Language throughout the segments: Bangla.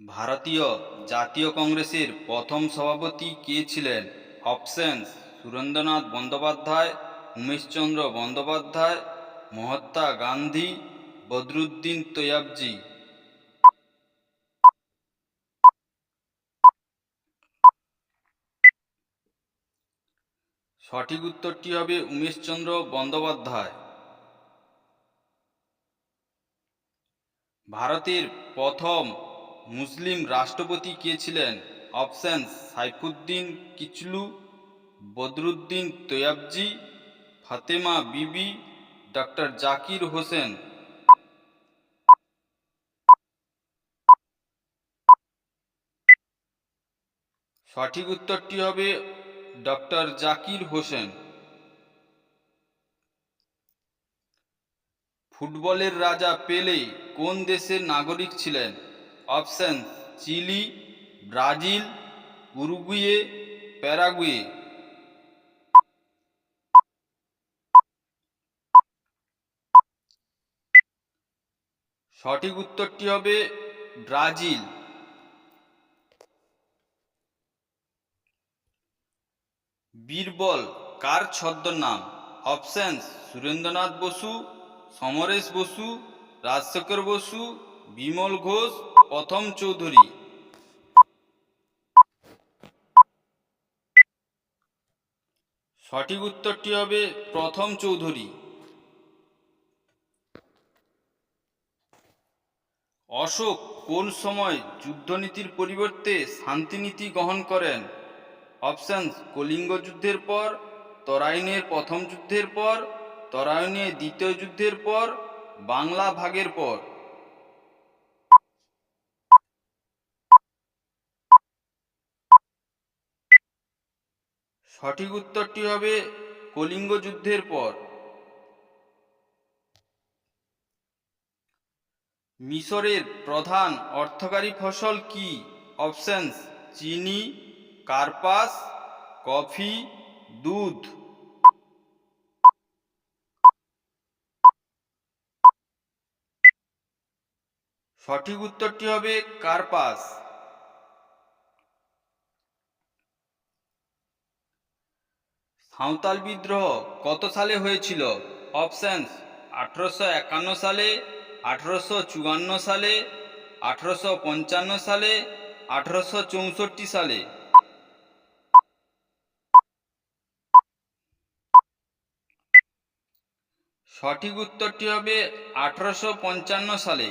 ভারতীয় জাতীয় কংগ্রেসের প্রথম সভাপতি কে ছিলেন? অপশনস সুরেন্দ্রনাথ বন্দ্যোপাধ্যায়, উমেশচন্দ্র বন্দ্যোপাধ্যায়, মহাত্মা গান্ধী, বদরুদ্দিন তৈয়াবজি। সঠিক উত্তরটি হবে উমেশচন্দ্র বন্দ্যোপাধ্যায়। ভারতের প্রথম মুসলিম রাষ্ট্রপতি কে ছিলেন? Option, Saifuddin Kitchlew, Badruddin Tyabji, Fatema Bibi doctor Zakir Hossain. সঠিক উত্তরটি হবে ডক্টর জাকির হোসেন। ফুটবলের রাজা পেলে কোন দেশের নাগরিক ছিলেন? Option Chile, Brazil, Uruguay, Paraguay. সঠিক উত্তরটি হবে ব্রাজিল। বীরবল, কার ছদ্মনাম? অপশনস সুরেন্দ্রনাথ বসু, সমরেশ বসু, রাজশেখর বসু বিমল ঘোষ, প্রথম চৌধুরী। সঠিক উত্তরটি হবে প্রথম চৌধুরী। অশোক, কোন সময় যুদ্ধনীতির পরিবর্তে শান্তিনীতি গ্রহণ করেন? অপশনস কলিঙ্গ যুদ্ধের পর, তরাইনের প্রথম যুদ্ধের পর তরাইনের দ্বিতীয় যুদ্ধের পর, বাংলা ভাগের পর। সঠিক উত্তরটি হবে কলিঙ্গ যুদ্ধের পর। মিশরের প্রধান অর্থকারী ফসল কি? অপশনস চিনি, কার্পাস, কফি, দুধ। সঠিক উত্তরটি হবে কার্পাস। সাঁওতাল বিদ্রোহ কত সালে হয়েছিল? অপশানস, আঠারোশো একান্ন সালে, আঠারোশো চুয়ান্ন সালে, আঠারোশো পঞ্চান্ন সালে, আঠারোশো চৌষট্টি সালে। সঠিক উত্তরটি হবে আঠারোশো পঞ্চান্ন সালে।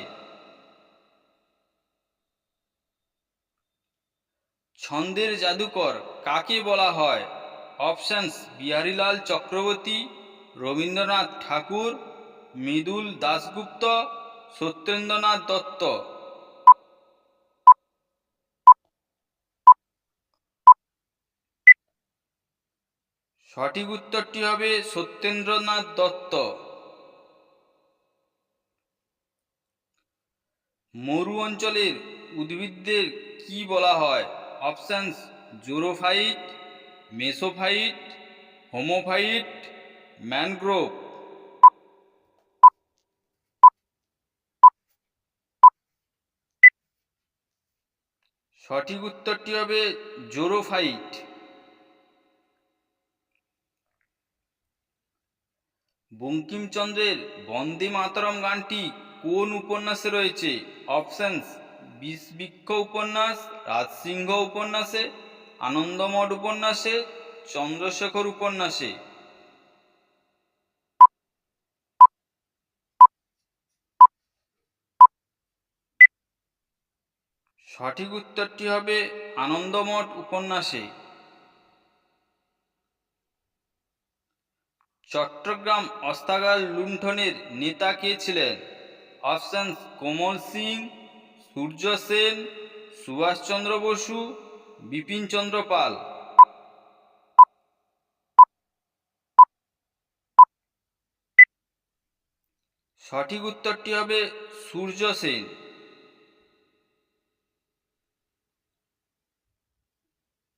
ছন্দের জাদুকর কাকে বলা হয়? অপশনস বিহারীলাল চক্রবর্তী, রবীন্দ্রনাথ ঠাকুর, মৃদুল দাশগুপ্ত, সত্যেন্দ্রনাথ দত্ত। সঠিক উত্তরটি হবে সত্যেন্দ্রনাথ দত্ত। মরু অঞ্চলের উদ্ভিদদের কি বলা হয়? অপশানস জোরোফাইট মেসোফাইট, হোমোফাইট, ম্যানগ্রোভ। সঠিক উত্তরটি হবে জোরোফাইট। বঙ্কিমচন্দ্রের বন্দে মাতরম গানটি কোন উপন্যাসে রয়েছে? অপশনস, বিষবৃক্ষ উপন্যাস, রাজসিংহ উপন্যাসে। আনন্দমঠ উপন্যাসে, চন্দ্রশেখর উপন্যাসে। সঠিক উত্তরটি হবে আনন্দমঠ উপন্যাসে। চট্টগ্রাম অস্তাগার লুণ্ঠনের নেতা কে ছিলেন? অপশনস কোমল সিং, সূর্য সেন, সুভাষচন্দ্র বসু বিপিনচন্দ্র পাল। সঠিক উত্তরটি হবে সূর্য সেন।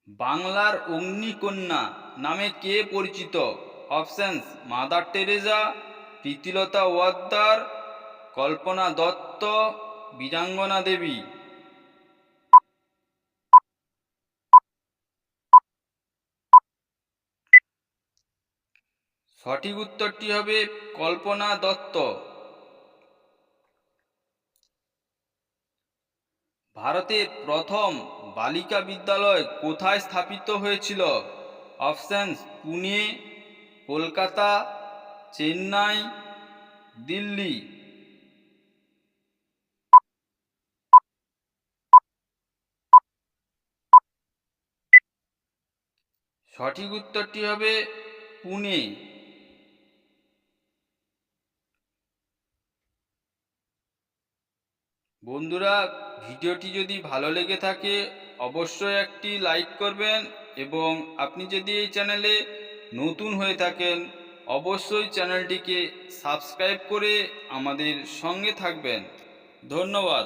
বাংলার অগ্নিকন্যা নামে কে পরিচিত? Options Mother Teresa Pritilata Waddedar, Kalpana Dutta, Birangana Devi. সঠিক উত্তরটি হবে কল্পনা দত্ত। ভারতের প্রথম বালিকা বিদ্যালয় কোথায় স্থাপিত হয়েছিল? অপশানস, পুনে, কলকাতা, চেন্নাই, দিল্লি। সঠিক উত্তরটি হবে পুনে। বন্ধুরা, ভিডিওটি যদি ভালো লেগে থাকে, অবশ্যই একটি লাইক করবেন এবং আপনি যদি এই চ্যানেলে নতুন হয়ে থাকেন, অবশ্যই চ্যানেলটিকে সাবস্ক্রাইব করে আমাদের সঙ্গে থাকবেন। ধন্যবাদ।